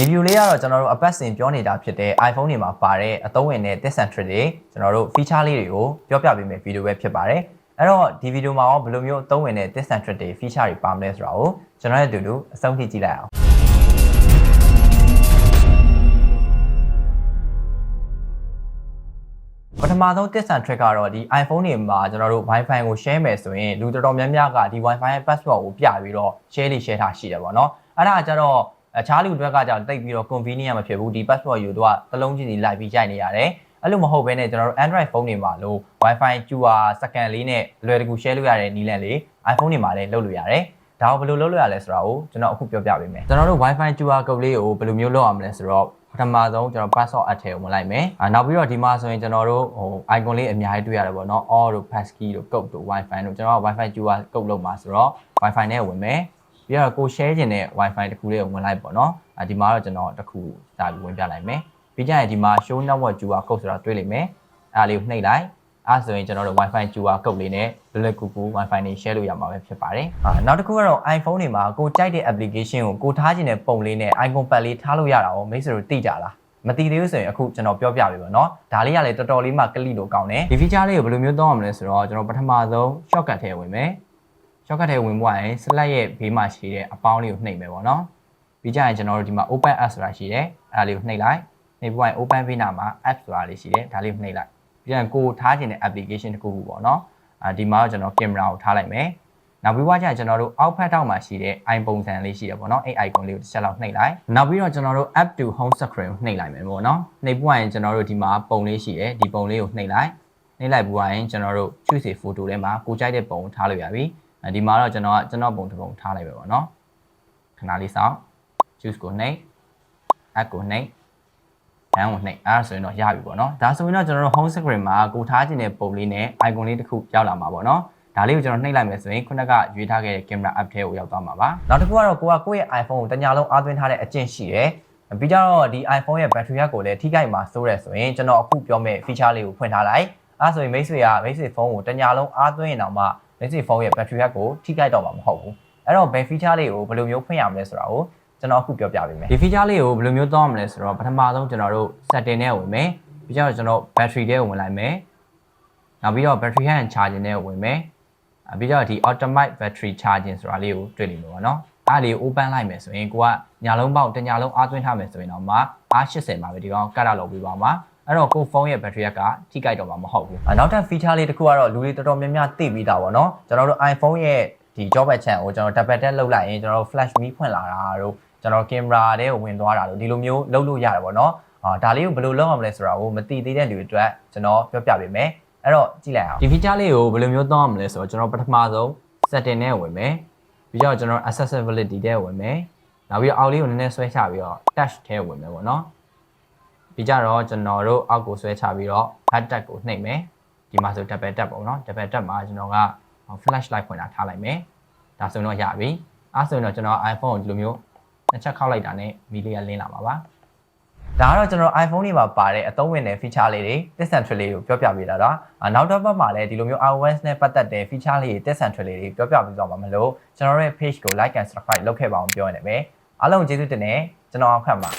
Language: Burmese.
ဒီ view လေးကတော့ကျွန်တော်တို့အပတ်စဉ်ပြောနေတာဖြစ်တဲ့ iPhone တွေမှာပါတဲ့အသုံးဝင်တဲ့ tips and tricks တွေကျွန်တော်တို့ feature လေးတွေကိုပြောပြပေးမယ့် video ပဲဖြစ်ပါတယ်အဲ့တော့ဒီ video မှာရောဘယ်လိုမျိုးအသုံးဝင်တဲ့ tips and tricks တွေ feature တွေပါမလဲဆိုတာကိုကျွန်တော်ရဲ့အတူတူအဆုံးထိကြည့်လိုက်အောင်ပထမဆုံး tips and trick ကတော့ဒီ iPhone တွေမှာကျွန်တော်တို့ Wi-Fi ကို share မယ်ဆိုရင်လူတော်တော်များများကဒီ Wi-Fi ရဲ့ password ကိုပြပြီးတော့ share လေး share ထားရှိတယ်ပေါ့နော်အဲ့ဒါကကြတော့ အခြားလူတွေကကြောင့်တိတ်ပြီးတော့ convenient မဖြစ်ဘူးဒီ password ယူတော့တလုံးချင်းစီလိုက်ပြီးရိုက်နေရတယ်အဲ့လိုမဟုတ်ဘဲနဲ့ကျွန်တော်တို့ Android ဖုန်းတွေမှာလို့ Wi-Fi ကျူဟာစက္ကန့်လေးနဲ့အလွယ်တကူ share လုပ်ရတဲ့နည်းလမ်းလေး iPhone တွေမှာလည်းလုပ်လို့ရတယ်ဒါကိုဘယ်လိုလုပ်လို့ရလဲဆိုတာကိုကျွန်တော်အခုပြောပြပေးမယ်ကျွန်တော်တို့ Wi-Fi ကျူဟာကုတ်လေးကိုဘယ်လိုမျိုးလုပ်အောင်မလဲဆိုတော့ပထမဆုံးကျွန်တော် password အထည့်ကိုဝင်လိုက်မယ်။အာနောက်ပြီးတော့ဒီမှာဆိုရင်ကျွန်တော်တို့ဟို icon လေးအများကြီးတွေ့ရတယ်ပေါ့နော်။ all တို့ passkey တို့ code တို့ wifi တို့ကျွန်တော်က wifi ကျူဟာကုတ်လုပ်မှာဆိုတော့ wifi နဲ့ဝင်မယ်။ ပြီးတော့ကို share ခြင်းတဲ့ wifi တခုလေးကိုဝင်လိုက်ပေါ့နော်အဒီမှာတော့ကျွန်တော်တခုဒါပြီးဝင်ပြလိုက်မယ်ပြီးကြရင်ဒီမှာ show network QR code ဆိုတာတွေ့လိမ့်မယ်အားလေးကိုနှိပ်လိုက်အဲ့ဆိုရင်ကျွန်တော်တို့ wifi QR code လေးနဲ့လွယ်လွယ်ကူကူ wifi နဲ့ share လုပ်ရမှာပဲဖြစ်ပါတယ်။အာနောက်တစ်ခုကတော့ iPhone တွေမှာကိုကြိုက်တဲ့ application ကိုကိုထားခြင်းတဲ့ပုံလေးနဲ့ icon pad လေးထားလို့ရတာရောမိတ်ဆွေတို့သိကြလား။မသိသေးဘူးဆိုရင်အခုကျွန်တော်ပြောပြပေးပါတော့။ဒါလေးကလည်းတော်တော်လေးမှကလိလို့ကောင်းတယ်။ဒီ feature လေးကိုဘယ်လိုမျိုးသုံးရမလဲဆိုတော့ကျွန်တော်ပထမဆုံး shortcut ထဲဝင်မယ်။ shortcut ထဲဝင်ဖို့ရင် select ရဲ့ဘေးမှာရှိတဲ့အပေါင်းလေးကိုနှိပ်မယ်ပေါ့နော်ပြီးကြရင်ကျွန်တော်တို့ဒီမှာ open app ဆိုတာရှိတယ်အဲ့ဒါလေးကိုနှိပ်လိုက်နှိပ်ဖို့ရင် open ဘေးနာမှာ app ဆိုတာလေးရှိတယ်ဒါလေးကိုနှိပ်လိုက်ပြီးရင်ကိုထားခြင်းတဲ့ application တစ်ခုခုပေါ့နော်အာဒီမှာတော့ကျွန်တော် camera ကိုထားလိုက်မယ်နောက်ပြီးွားကျရင်ကျွန်တော်တို့အောက်ဖက်ထောက်မှာရှိတဲ့ iPhone ပုံစံလေးရှိတယ်ပေါ့နော်အဲ့ icon လေးကိုတစ်ချက်လောက်နှိပ်လိုက်နောက်ပြီးတော့ကျွန်တော်တို့ app to home screen ကိုနှိပ်လိုက်မယ်ပေါ့နော်နှိပ်ပွားရင်ကျွန်တော်တို့ဒီမှာပုံလေးရှိတယ်ဒီပုံလေးကိုနှိပ်လိုက်နှိပ်လိုက်ပြီးွားရင်ကျွန်တော်တို့ choose a photo ထဲမှာကိုကြိုက်တဲ့ပုံကိုထားလို့ရပြီ ဒီမှာတော့ကျွန်တော်ကကျွန်တော်ပုံတစ်ပုံထားလိုက်ပဲပေါ့နော်ခဏလေးစောင့် choose ကိုနှိပ် app ကိုနှိပ် down ကိုနှိပ်အဲဒါဆိုရင်တော့ရပြီပေါ့နော်ဒါဆိုရင်တော့ကျွန်တော်တို့ home screen မှာကိုထားခြင်းတဲ့ပုံလေးနဲ့ icon လေးတစ်ခုရောက်လာမှာပေါ့နော်ဒါလေးကိုကျွန်တော်နှိပ်လိုက်မယ်ဆိုရင်ခုနကရွေးထားခဲ့တဲ့ camera app ထဲကိုရောက်သွားမှာပါနောက်တစ်ခုကတော့ကိုကကိုယ့်ရဲ့ iPhone ကိုတညာလုံးအားသွင်းထားတဲ့အကျင့်ရှိတယ်ပြီးကြတော့ဒီ iPhone ရဲ့ battery ကိုလည်းထိခိုက်မှာစိုးရဲဆိုရင်ကျွန်တော်အခုပြောမယ့် feature လေးကိုဖွင့်ထားလိုက်အဲဆိုရင်မိတ်ဆွေကမိတ်ဆွေဖုန်းကိုတညာလုံးအားသွင်းရင်တော့မှ မိတ်ဆွေဖုန်းရဲ့ battery ကိုထိခိုက်တော့မှာမဟုတ်ဘူးအဲ့တော့ဘယ် feature လေးကိုဘယ်လိုမျိုးဖွင့်ရမလဲဆိုတာကိုကျွန်တော်အခုပြောပြပေးမယ်ဒီ feature လေးကိုဘယ်လိုမျိုးသုံးရမလဲဆိုတော့ပထမဆုံးကျွန်တော်တို့ setting နဲ့ဝင်မယ်ပြီးကြတော့ကျွန်တော် battery ထဲကိုဝင်လိုက်မယ်နောက်ပြီးတော့ battery hand charging နဲ့ဝင်မယ်ပြီးတော့ဒီ automatic battery charging ဆိုတာလေးကိုတွေ့လိမ့်မယ်ပေါ့နော်အားလေး open လိုက်မယ်ဆိုရင်ကိုကညာလုံးပေါက်တညာလုံးအားသွင်းထားမယ်ဆိုရင်တော့မှအား80မှာပဲဒီကောင်ကတ်ရလောက်ပြီးပါမှာ အဲ့တော့ကိုဖုန်းရဲ့ battery ကထိကြိုက်တော့မှာမဟုတ်ဘူးနောက်ထပ် feature လေးတစ်ခုကတော့လူတွေတော်တော်များများသိပြီးသားပေါ့နော်ကျွန်တော်တို့ iPhone ရဲ့ဒီ job batch ကိုကျွန်တော် double tap လုပ်လိုက်ရင်ကျွန်တော်တို့ flash me ဖွင့်လာတာတို့ကျွန်တော်ကင်မရာထဲကိုဝင်သွားတာတို့ဒီလိုမျိုးလုပ်လို့ရတယ်ပေါ့နော်အာဒါလေးကိုဘယ်လိုလုပ်အောင်မလဲဆိုတာကိုမသိသေးတဲ့လူတွေအတွက်ကျွန်တော်ပြောပြပေးမယ်အဲ့တော့ကြည့်လိုက်အောင်ဒီ feature လေးကိုဘယ်လိုမျိုးသုံးအောင်မလဲဆိုတော့ကျွန်တော်ပထမဆုံး setting နဲ့ဝင်မယ်ပြီးတော့ကျွန်တော် accessibility ထဲဝင်မယ်နောက်ပြီးတော့အောက်လေးကိုနည်းနည်းဆွဲချပြီးတော့ touch ထဲဝင်မယ်ပေါ့နော် ပြီးကြတော့ကျွန်တော်တို့အောက်ကိုဆွဲချပြီးတော့ back tap ကိုနှိပ်မယ်ဒီမှာဆို double tap ပေါ့နော် double tap မှာကျွန်တော်က flash light ဖွင့်တာထားလိုက်မယ်ဒါဆိုတော့ရပြီအဲဆိုရင်တော့ကျွန်တော် iPhone ကိုဒီလိုမျိုးနှစ်ချက်ခောက်လိုက်တာနဲ့မီလေးကလင်းလာမှာပါဒါကတော့ကျွန်တော် iPhone တွေမှာပါတဲ့အသုံးဝင်တဲ့ feature လေးတွေ tips and tricks လေးကိုပြောပြပေးတာတော့နောက်တစ်ပတ်မှာလည်းဒီလိုမျိုး iOS နဲ့ပတ်သက်တဲ့ feature လေးတွေ tips and tricks လေးတွေပြောပြပေးသွားမှာမလို့ကျွန်တော်ရဲ့ page ကို like and subscribe လုပ်ခဲ့ပါအောင်ပြောရနေပဲအားလုံးကျေးဇူးတင်တယ်ကျွန်တော်အခက်ပါ